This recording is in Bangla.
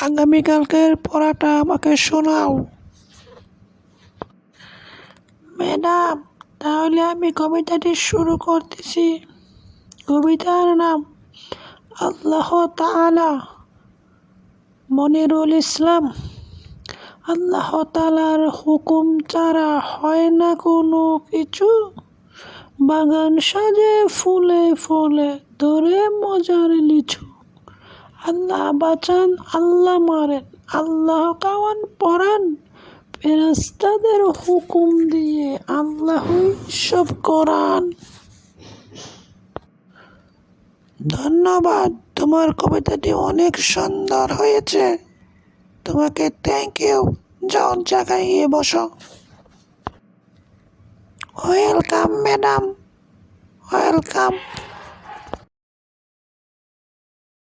আগামীকালকের পড়াটা আমাকে শোনাও। ম্যাডাম, তাহলে আমি কবিতাটি শুরু করতেছি। কবিতার নাম, আল্লাহ তাআলা, মনিরুল ইসলাম। আল্লাহ তালার হুকুম ছাড়া হয় না কোনো কিছু। বাগান সাজে ফুলে ফুলে ধরে মজার লিচু। আল্লাহ বাঁচান, আল্লাহ মারেন, আল্লাহ কাওয়ান পড়ান ফেরাস্তাদের হুকুম দিয়ে আল্লাহই সব করান ধন্যবাদ, তোমার কবিতাটি অনেক সুন্দর হয়েছে। তোমাকে থ্যাংক ইউ যাও জায়গায় গিয়ে বসো। Welcome madam welcome